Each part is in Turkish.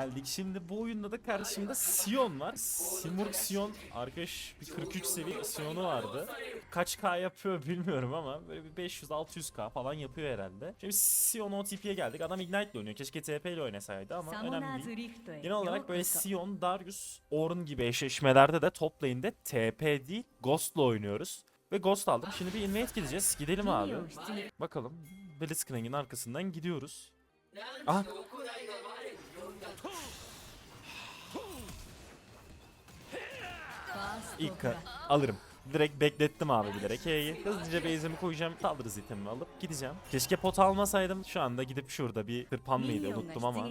geldik. Şimdi bu oyunda da karşımda Sion var. Simurg Sion arkadaş bir 43 seviye Sion'u vardı. Kaç K yapıyor bilmiyorum ama böyle bir 500-600 K falan yapıyor herhalde. Şimdi Sion OTP'ye geldik. Adam Ignite ile oynuyor. Keşke TP ile oynasaydı ama önemli değil. Genel olarak böyle Sion, Darius, Ornn gibi eşleşmelerde de top lane'de TP değil Ghost ile oynuyoruz. Ve Ghost aldık. Şimdi bir invade gideceğiz. Gidelim abi. Bakalım. Blitzcrank'in arkasından gidiyoruz. Ah İlk alırım. Direkt beklettim abi bilerek E'yi. Hızlıca base'imi koyacağım. Saldırı itemimi alıp gideceğim. Keşke pot almasaydım. Şu anda gidip şurada bir tırpan mıydı unuttum ama.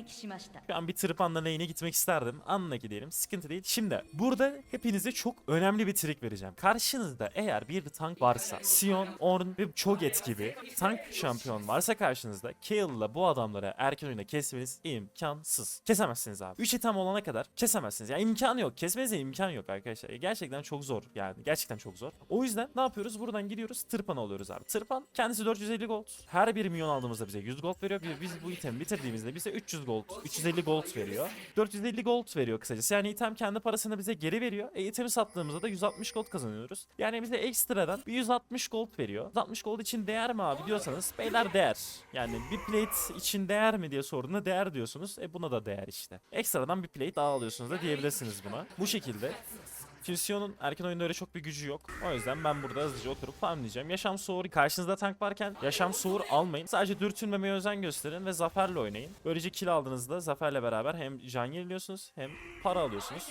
Şu an bir tırpanla lane'e gitmek isterdim. Anla gidelim. Sıkıntı değil. Şimdi burada hepinize çok önemli bir trik vereceğim. Karşınızda eğer bir tank varsa Sion, Ornn ve Cho'Gath gibi tank şampiyon varsa karşınızda Kale'la bu adamları erken oyunda kesmeniz imkansız. Kesemezsiniz abi. 3 item olana kadar kesemezsiniz. Yani imkanı yok. Kesmenize imkan yok arkadaşlar. Gerçekten çok zor yani. Gerçekten çok zor. O yüzden ne yapıyoruz? Buradan gidiyoruz. Tırpan alıyoruz abi. Tırpan kendisi 450 gold. Her bir milyon aldığımızda bize 100 gold veriyor. Bir- Biz bu itemi bitirdiğimizde bize 300 gold, 350 gold veriyor. 450 gold veriyor kısacası. Yani item kendi parasını bize geri veriyor. E, itemi sattığımızda da 160 gold kazanıyoruz. Yani bize ekstradan bir 160 gold veriyor. 160 gold için değer mi abi diyorsanız beyler değer. Yani bir plate için değer mi diye sorduğunda değer diyorsunuz. E buna da değer işte. Ekstradan bir plate daha alıyorsunuz da diyebilirsiniz buna. Bu şekilde Fusion'un erken oyunda öyle çok bir gücü yok. O yüzden ben burada hızlıca oturup farmlayacağım. Yaşam soğur karşınızda tank varken yaşam soğur almayın. Sadece dürtülmemeye özen gösterin ve zaferle oynayın. Böylece kill aldığınızda zaferle beraber hem can yeniliyorsunuz hem para alıyorsunuz.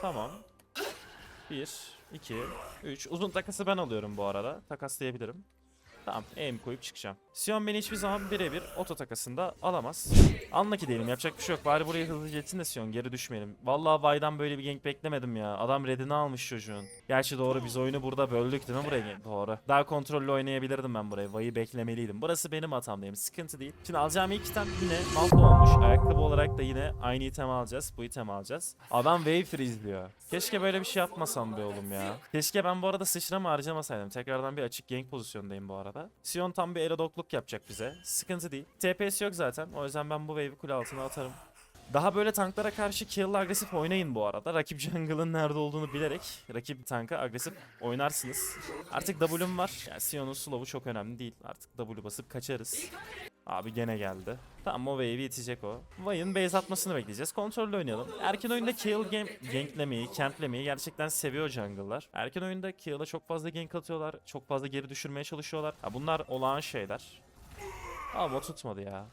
Tamam. 1, 2, 3. Uzun takası ben alıyorum bu arada. Takaslayabilirim. Tamam aim koyup çıkacağım. Sion beni hiçbir zaman birebir oto takasında alamaz. Anla ki değilim yapacak bir şey yok. Bari buraya hızlı geçsin de Sion geri düşmeyelim. Vallahi Vay'dan böyle bir gank beklemedim ya. Adam redini almış çocuğun. Gerçi doğru biz oyunu burada böldük değil mi buraya? Doğru. Daha kontrollü oynayabilirdim ben burayı. Vay'ı beklemeliydim. Burası benim hatam değil. Sıkıntı değil. Şimdi alacağım ilk item yine Malta olmuş. Ayakkabı olarak da yine aynı item alacağız. Bu item alacağız. Adam wave freeze'liyor. Keşke böyle bir şey yapmasam be oğlum ya. Keşke ben bu arada sıçrama harcamasaydım. Tekrardan bir açık gank pozisyondayım bu arada. Sion tam bir erodokluk yapacak bize. Sıkıntı değil. TPS yok zaten. O yüzden ben bu wave'i kule altına atarım. Daha böyle tanklara karşı kill agresif oynayın bu arada. Rakip jungle'ın nerede olduğunu bilerek rakip tanka agresif oynarsınız. Artık W'm var. Yani Sion'un slow'u çok önemli değil. Artık W basıp kaçarız. Abi gene geldi. Tamam o wave'i itecek o. Vay'ın base atmasını bekleyeceğiz. Kontrollü oynayalım. Erken oyunda kill game ganklemeyi, camplemeyi gerçekten seviyor jungle'lar. Erken oyunda kill'a çok fazla gank atıyorlar. Çok fazla geri düşürmeye çalışıyorlar. Ha, bunlar olağan şeyler. Ama tutmadı ya.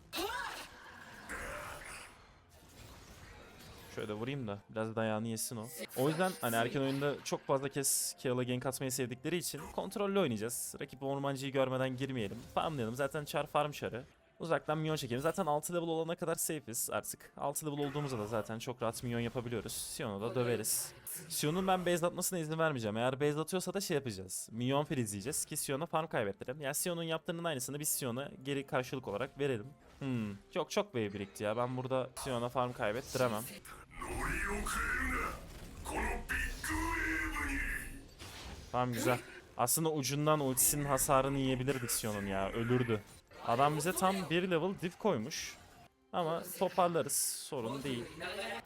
Şöyle vurayım da biraz dayağını yesin o. O yüzden hani erken oyunda çok fazla kez Kill'a gank atmayı sevdikleri için kontrollü oynayacağız. Rakip ormancıyı görmeden girmeyelim. Farmlayalım. Zaten char farm char'ı. Uzaktan minyon çekelim. Zaten 6 level olana kadar safe'iz artık. 6 level olduğumuzda da zaten çok rahat minyon yapabiliyoruz. Sion'u da döveriz. Sion'un ben base atmasına izin vermeyeceğim. Eğer base atıyorsa da şey yapacağız. Minyon freezleyeceğiz ki Sion'a farm kaybettirelim. Yani Sion'un yaptığının aynısını biz Sion'a geri karşılık olarak verelim. Hmm. Çok çok wave birikti ya. Ben burada Sion'a farm kaybettiremem. Tamam güzel. Aslında ucundan ultisinin hasarını yiyebilirdik Sion'un ya. Ölürdü. Adam bize tam bir level div koymuş. Ama toparlarız. Sorun değil.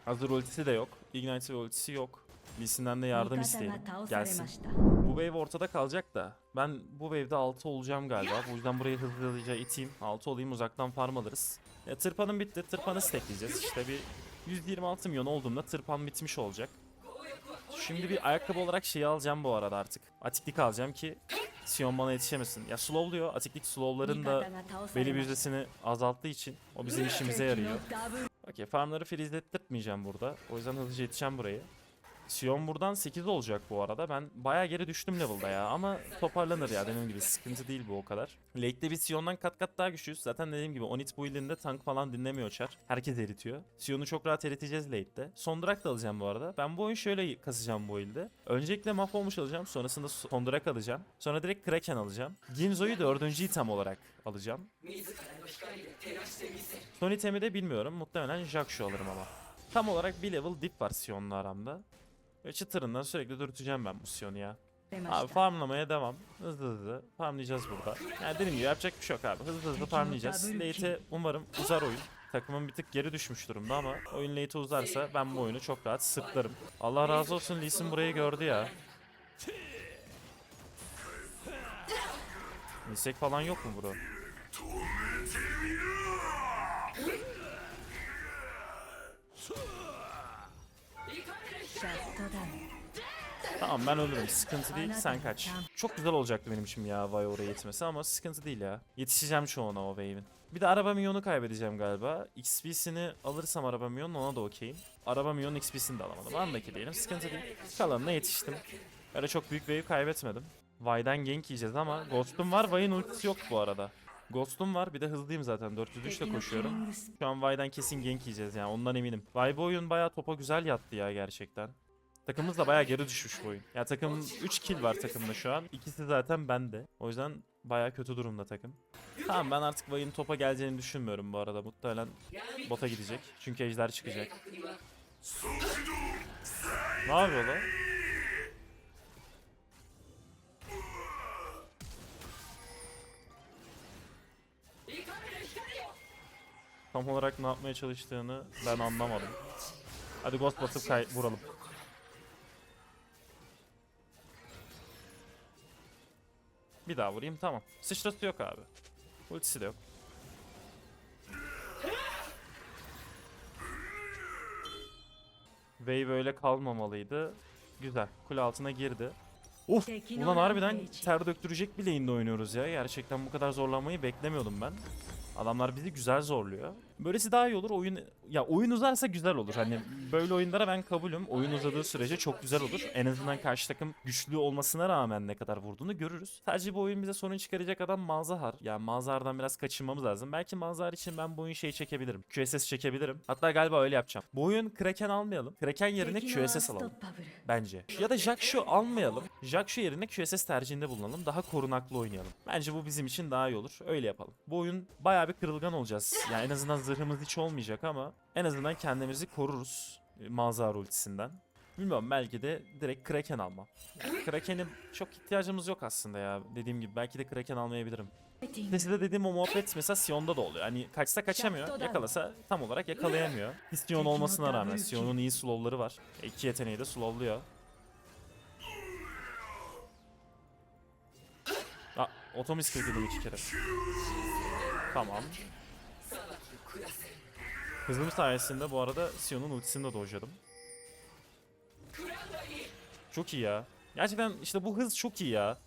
Hazır ultisi de yok. Ignite ultisi yok. Lee'sinden de yardım isteyelim. Gelsin. Bu wave ortada kalacak da. Ben bu wave'de 6 olacağım galiba. Bu yüzden burayı hızlıca iteyim. 6 olayım uzaktan farm alırız. Ya, tırpanım bitti. Tırpanı stackleyeceğiz. İşte bir 126 milyon olduğumda tırpan bitmiş olacak. Şimdi bir ayakkabı olarak şeyi alacağım bu arada artık. Atiklik alacağım ki Sion bana yetişemesin. Ya slowluyor. Atiklik slowların da belli bir yüzdesini azalttığı için o bizim işimize yarıyor. Okey farmları freeze ettirtmeyeceğim burada. O yüzden hızlıca yetişeceğim burayı. Sion buradan 8 olacak bu arada. Ben bayağı geri düştüm level'da ya ama toparlanır ya dediğim gibi sıkıntı değil bu o kadar. Late'de biz Sion'dan kat kat daha güçlüyüz. Zaten dediğim gibi Onit build'inde tank falan dinlemiyor Char. Herkes eritiyor. Sion'u çok rahat eriteceğiz late'de. Sondrak da alacağım bu arada. Ben bu oyun şöyle kasacağım bu build'i. Öncelikle mahvolmuş alacağım. Sonrasında Sondrak alacağım. Sonra direkt Kraken alacağım. Ginzo'yu dördüncü item olarak alacağım. Son itemi de bilmiyorum. Muhtemelen Jackshu alırım ama. Tam olarak bir level dip var Sion'la aramda. Ve çıtırından sürekli dürteceğim ben bu Sion'u ya. Abi farmlamaya devam. Hızlı hızlı farmlayacağız burada. Yani dediğim gibi yapacak bir şey yok abi. Hızlı hızlı farmlayacağız. Late'e umarım uzar oyun. Takımın bir tık geri düşmüş durumda ama oyun late'e uzarsa ben bu oyunu çok rahat sırtlarım. Allah razı olsun Lee Sin burayı gördü ya. Misek falan yok mu bro? Tamam ben ölürüm. Sıkıntı değil. Sen kaç. Çok güzel olacaktı benim için ya Vay oraya yetmesi ama sıkıntı değil ya. Yetişeceğim çoğuna o wave'in. Bir de araba milyonu kaybedeceğim galiba. XP'sini alırsam araba milyonun ona da okeyim. Araba milyonun XP'sini de alamadım. Andaki diyelim. Sıkıntı değil. Kalanına yetiştim. Öyle çok büyük wave kaybetmedim. Vay'dan gank yiyeceğiz ama Ghost'um var. Vay'ın ultisi yok bu arada. Ghost'um var. Bir de hızlıyım zaten. 403 ile koşuyorum. Şu an Vay'dan kesin gank yiyeceğiz yani ondan eminim. Vay bu oyun bayağı topa güzel yattı ya gerçekten. Takımımız da bayağı geri düşmüş bu oyun. Ya takım 3 kill var takımda şu an. İkisi zaten bende. O yüzden bayağı kötü durumda takım. Tamam ben artık Vay'ın topa geleceğini düşünmüyorum bu arada. Muhtemelen bota gidecek. Çünkü ejder çıkacak. Ne yapıyor lan? Tam olarak ne yapmaya çalıştığını ben anlamadım. Hadi ghost batıp kay vuralım. Bir daha vurayım tamam. Sıçrası yok abi. Ultisi de yok. Vey böyle kalmamalıydı. Güzel. Kule altına girdi. Of! Ulan harbiden ter döktürecek bir lane'de oynuyoruz ya. Gerçekten bu kadar zorlanmayı beklemiyordum ben. Adamlar bizi güzel zorluyor. Böylesi daha iyi olur. Oyun ya oyun uzarsa güzel olur. Hani böyle oyunlara ben kabulüm. Oyun uzadığı sürece çok güzel olur. En azından karşı takım güçlü olmasına rağmen ne kadar vurduğunu görürüz. Sadece bu oyun bize sorun çıkaracak adam Malzahar. Yani Malzahar'dan biraz kaçınmamız lazım. Belki Malzahar için ben bu oyun şeyi çekebilirim. QSS çekebilirim. Hatta galiba öyle yapacağım. Bu oyun Kraken almayalım. Kraken yerine QSS alalım. Bence. Ya da Jackshu almayalım. Jackshu yerine QSS tercihinde bulunalım. Daha korunaklı oynayalım. Bence bu bizim için daha iyi olur. Öyle yapalım. Bu oyun bayağı bir kırılgan olacağız. Yani en azından zırhımız hiç olmayacak ama en azından kendimizi koruruz. e, Malzahar ultisinden. Bilmiyorum belki de direkt Kraken almam. Kraken'e çok ihtiyacımız yok aslında ya. Dediğim gibi belki de Kraken almayabilirim. Size dediğim o muhabbet mesela Sion'da da oluyor. Hani kaçsa kaçamıyor, yakalasa tam olarak yakalayamıyor. Sion olmasına rağmen Sion'un iyi slow'ları var. E, İki yeteneği de slow'luyor. Aa, otomis kırdım iki kere. Tamam. Hızım sayesinde bu arada Sion'un ultisini de dojladım. Çok iyi ya. Gerçekten işte bu hız çok iyi ya.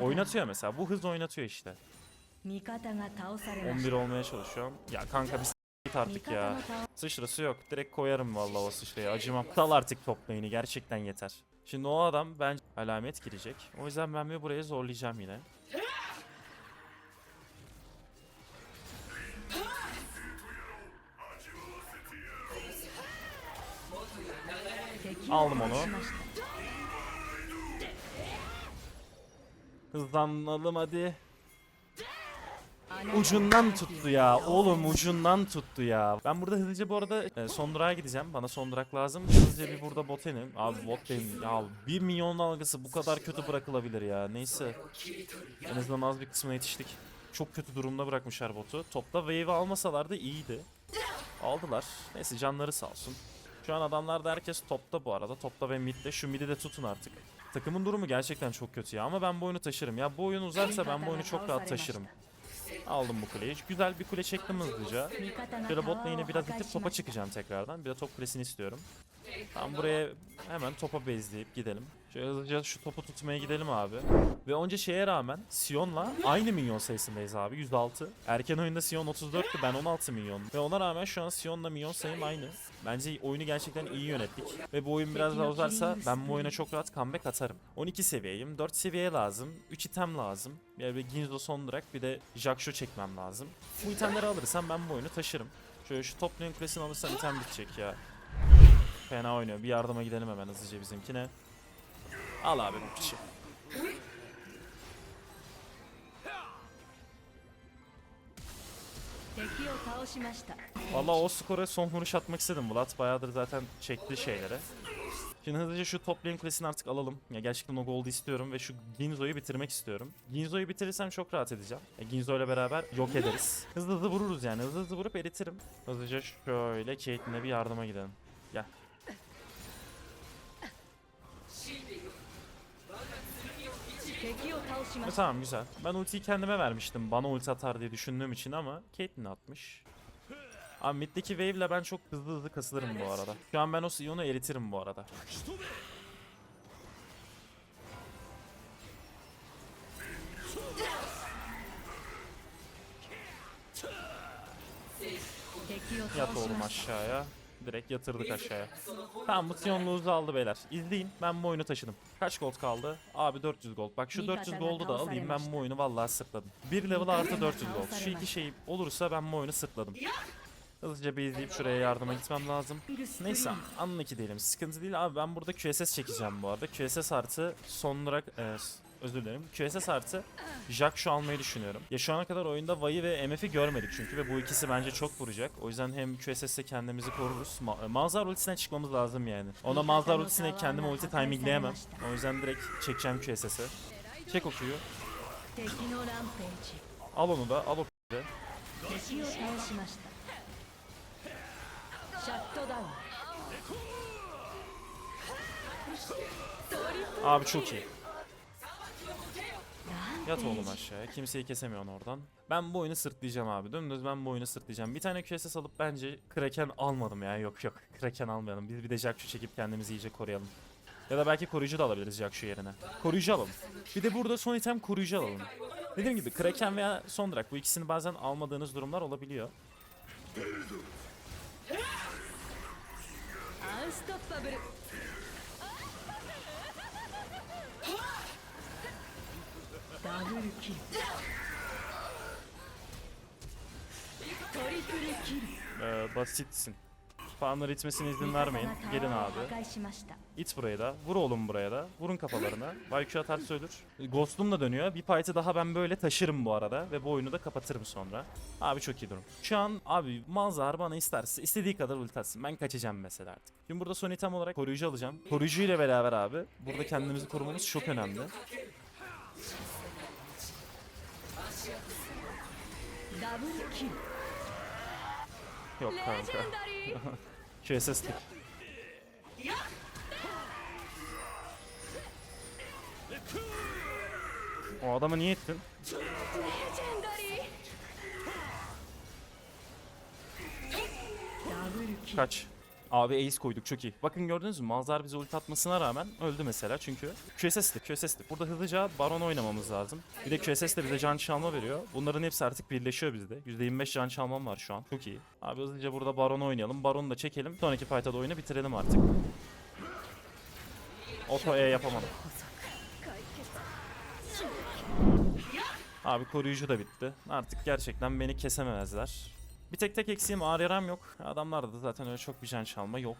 Oynatıyor mesela. Bu hız oynatıyor işte. 11 olmaya çalışıyorum. Ya kanka bir s- git artık ya. Sıçrası yok. Direkt koyarım vallahi o sıçrayı. Acımam. Sal artık toplayını. Gerçekten yeter. Şimdi o adam bence alamet girecek. O yüzden ben bir buraya zorlayacağım yine. Aldım onu. Hızlanalım hadi. Ucundan tuttu ya. Oğlum ucundan tuttu ya. Ben burada hızlıca bu arada e, son durağa gideceğim. Bana son durak lazım. Hızlıca bir burada bot inim. Abi bot benim. Ya 1 milyon dalgası bu kadar kötü bırakılabilir ya. Neyse. En azından az bir kısmına yetiştik. Çok kötü durumda bırakmışlar botu. Topta wave almasalardı iyiydi. Aldılar. Neyse canları sağ olsun. Şu an adamlarda herkes topta bu arada. Topta ve midde. Şu midi de tutun artık. Takımın durumu gerçekten çok kötü ya ama ben bu oyunu taşırım. Ya bu oyun uzarsa ben bu oyunu çok rahat taşırım. Aldım bu kuleyi. Güzel bir kule çektim hızlıca. Şöyle bot lane'e biraz itip topa çıkacağım tekrardan. Bir de top kulesini istiyorum. Tamam buraya hemen topa bezleyip gidelim. Şöyle hızlıca şu topu tutmaya gidelim abi. Ve onca şeye rağmen Sion'la aynı milyon sayısındayız abi 106. Erken oyunda Sion 34'tü ben 16 milyon. Ve ona rağmen şu an Sion'la milyon sayım aynı. Bence oyunu gerçekten iyi yönettik. Ve bu oyun biraz daha uzarsa ben bu oyuna çok rahat comeback atarım. 12 seviyeyim. 4 seviye lazım. 3 item lazım. Yani bir Ginzo son durak bir de Jacksho çekmem lazım. Bu itemleri alırsam ben bu oyunu taşırım. Şöyle şu top lane kulesini alırsam item bitecek ya. Fena oynuyor. Bir yardıma gidelim hemen hızlıca bizimkine. Al abi bu piçi. Valla o skora son vuruş atmak istedim. Vlad bayağıdır zaten çekti şeylere. Şimdi hızlıca şu top lane kulesini artık alalım. Ya gerçekten o gold'u istiyorum ve şu Ginzo'yu bitirmek istiyorum. Ginzo'yu bitirirsem çok rahat edeceğim. E, Ginzo ile beraber yok ederiz. Hızlı hızlı vururuz yani. Hızlı hızlı vurup eritirim. Hızlıca şöyle Caitlyn'e bir yardıma gidelim. Gel. E, tamam güzel. Ben ultiyi kendime vermiştim. Bana ulti atar diye düşündüğüm için ama Caitlyn atmış. Abi middeki wave ile ben çok hızlı hızlı kasılırım bu arada. Şu an ben o Sion'u eritirim bu arada. Yat oğlum aşağıya. Direkt yatırdık aşağıya. Tamam lose'u aldı beyler. İzleyin ben bu oyunu taşıdım. Kaç gold kaldı? Abi 400 gold. Bak şu 400 goldu da alayım ben bu oyunu vallahi sırtladım. Bir level artı 400 gold. Şu iki şey olursa ben bu oyunu sırtladım. Hızlıca bir izleyip şuraya yardıma gitmem lazım. Neyse anlık diyelim. Sıkıntı değil abi ben burada QSS çekeceğim bu arada. QSS artı son olarak e, Özür dilerim. QSS artı Jack şu almayı düşünüyorum. Ya şu ana kadar oyunda Vay'ı ve MF'i görmedik çünkü ve bu ikisi bence çok vuracak. O yüzden hem QSS'e kendimizi koruruz. Ma e, Mazhar ultisine çıkmamız lazım yani. Ona Mazhar ultisine kendime ulti timingleyemem. O yüzden direkt çekeceğim QSS'e. Çek o Al onu da, al o Q'yu Abi çok iyi. Yat oğlum aşağıya. Kimseyi kesemiyorsun oradan. Ben bu oyunu sırtlayacağım abi. Dümdüz ben bu oyunu sırtlayacağım. Bir tane QSS alıp bence Kraken almadım ya. Yok yok. Kraken almayalım. Biz bir de Jackşu çekip kendimizi iyice koruyalım. Ya da belki koruyucu da alabiliriz Jackşu yerine. Koruyucu alalım. Bir de burada son item koruyucu alalım. Dediğim gibi Kraken veya Sondrak bu ikisini bazen almadığınız durumlar olabiliyor. ダブルキルトリプルキル Ee, basitsin. Farmları itmesine izin vermeyin. Gelin 破 abi. 壊しました İt buraya da. Vur oğlum buraya da. Vurun kafalarına. Valkyrie atarsa ölür. Ghost'um da dönüyor. Bir fight'ı daha ben böyle taşırım bu arada. Ve bu oyunu da kapatırım sonra. Abi çok iyi durum. Şu an abi Malzahar bana isterse istediği kadar ulti atsın. Ben kaçacağım mesela artık. Şimdi burada son item olarak koruyucu alacağım. Koruyucu ile beraber abi. Burada kendimizi korumamız çok önemli. Yok kanka. Şu SS'lik. O adamı niye ettin? Kaç. Abi ace koyduk çok iyi. Bakın gördünüz mü? Malzar bize ulti atmasına rağmen öldü mesela çünkü QSS'ti QSS'ti. Burada hızlıca Baron oynamamız lazım. Bir de QSS de bize can çalma veriyor. Bunların hepsi artık birleşiyor bizde. %25 can çalmam var şu an. Çok iyi. Abi hızlıca burada Baron oynayalım. Baron'u da çekelim. Sonraki fight'a da oyunu bitirelim artık. Auto E yapamadım. Abi koruyucu da bitti. Artık gerçekten beni kesemezler. Bir tek tek eksiğim ağır yaram yok. Adamlarda da zaten öyle çok bir can çalma yok.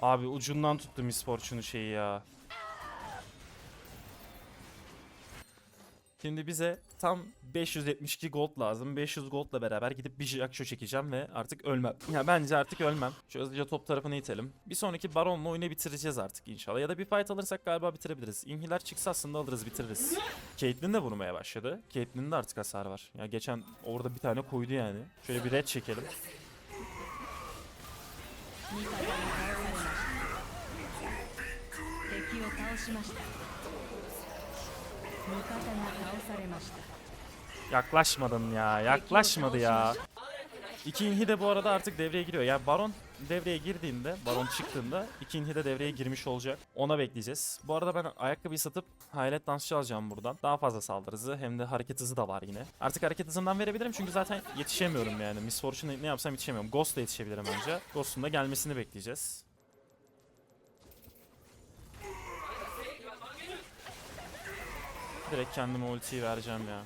Abi ucundan tuttum misfortune'u şeyi ya. Şimdi bize tam 572 gold lazım. 500 goldla beraber gidip bir Jackshot çekeceğim ve artık ölmem. Ya bence artık ölmem. Şu hızlıca top tarafını itelim. Bir sonraki Baron'la oyunu bitireceğiz artık inşallah. Ya da bir fight alırsak galiba bitirebiliriz. İnhiler çıksa aslında alırız bitiririz. Caitlyn de vurmaya başladı. Caitlyn'in de artık hasar var. Ya geçen orada bir tane koydu yani. Şöyle bir red çekelim. Yaklaşmadın ya. Yaklaşmadı ya. İki inhi de bu arada artık devreye giriyor. Yani Baron devreye girdiğinde, Baron çıktığında iki inhi de devreye girmiş olacak. Ona bekleyeceğiz. Bu arada ben ayakkabıyı satıp hayalet dansçı alacağım buradan. Daha fazla saldırı hızı hem de hareket hızı da var yine. Artık hareket hızından verebilirim çünkü zaten yetişemiyorum yani. Miss Fortune ne yapsam yetişemiyorum. Ghost'la yetişebilirim önce. Ghost'un da gelmesini bekleyeceğiz. Direkt kendime ultiyi vereceğim ya.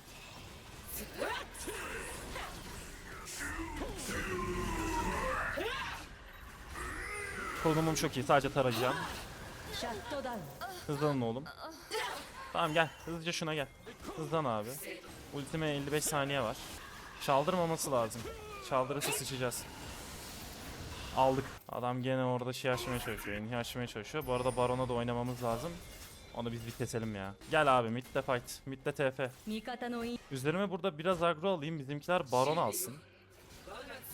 Kullanımım çok iyi. Sadece tarayacağım. Hızlanın oğlum. Tamam gel. Hızlıca şuna gel. Hızlan abi. Ultime 55 saniye var. Çaldırmaması lazım. Çaldırırsa sıçacağız. Aldık. Adam gene orada şey açmaya çalışıyor. Enhi açmaya çalışıyor. Bu arada Baron'a da oynamamız lazım. Onu biz bir keselim ya. Gel abi midde fight. Midde TF. Üzerime burada biraz agro alayım. Bizimkiler baron alsın.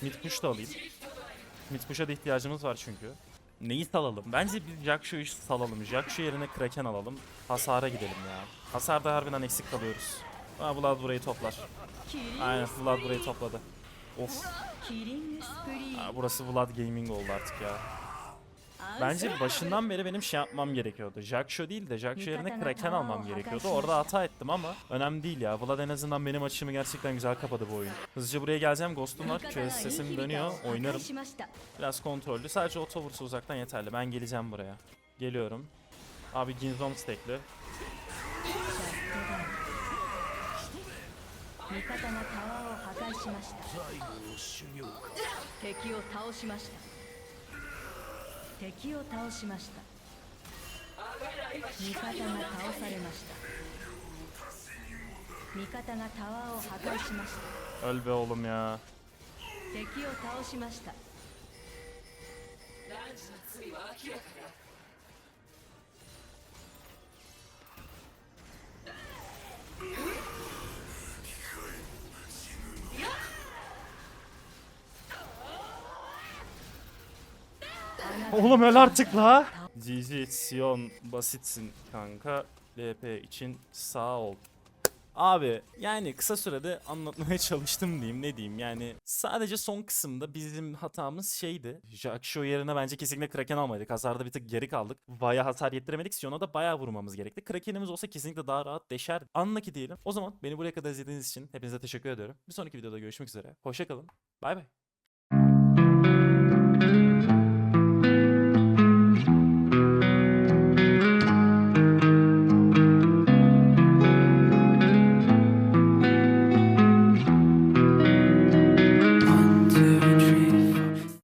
Mid push da alayım. Mid push'a da ihtiyacımız var çünkü. Neyi salalım? Bence biz Jackshu'yu salalım. Jackshu yerine Kraken alalım. Hasara gidelim ya. Hasarda harbiden eksik kalıyoruz. Aa Vlad burayı toplar. Aynen Vlad burayı topladı. Of. Aa, burası Vlad Gaming oldu artık ya. Bence başından beri benim şey yapmam gerekiyordu. Jaksho değil de Jaksho yerine Kraken almam gerekiyordu. Orada hata ettim ama önemli değil ya. Vlad en azından benim açımı gerçekten güzel kapadı bu oyun. Hızlıca buraya geleceğim. Ghost'um var. Şöyle sesim dönüyor. Oynarım. Biraz kontrollü. Sadece oto vursa uzaktan yeterli. Ben geleceğim buraya. Geliyorum. Abi Ginzom stekli. 敵を倒しました。味方が倒されました。味方がタワーを破壊しました。Öl be oğlum ya. 敵を倒しました Oğlum öl artık la. GG Sion basitsin kanka. LP için sağ ol. Abi yani kısa sürede anlatmaya çalıştım diyeyim ne diyeyim? Yani sadece son kısımda bizim hatamız şeydi. Jaksho yerine bence kesinlikle Kraken almaydık hasarda bir tık geri kaldık. Baya hasar yettiremedik. Sion'a da bayağı vurmamız gerekti. Kraken'imiz olsa kesinlikle daha rahat deşer Anla ki diyelim. O zaman beni buraya kadar izlediğiniz için hepinize teşekkür ediyorum. Bir sonraki videoda görüşmek üzere. Hoşçakalın bay bay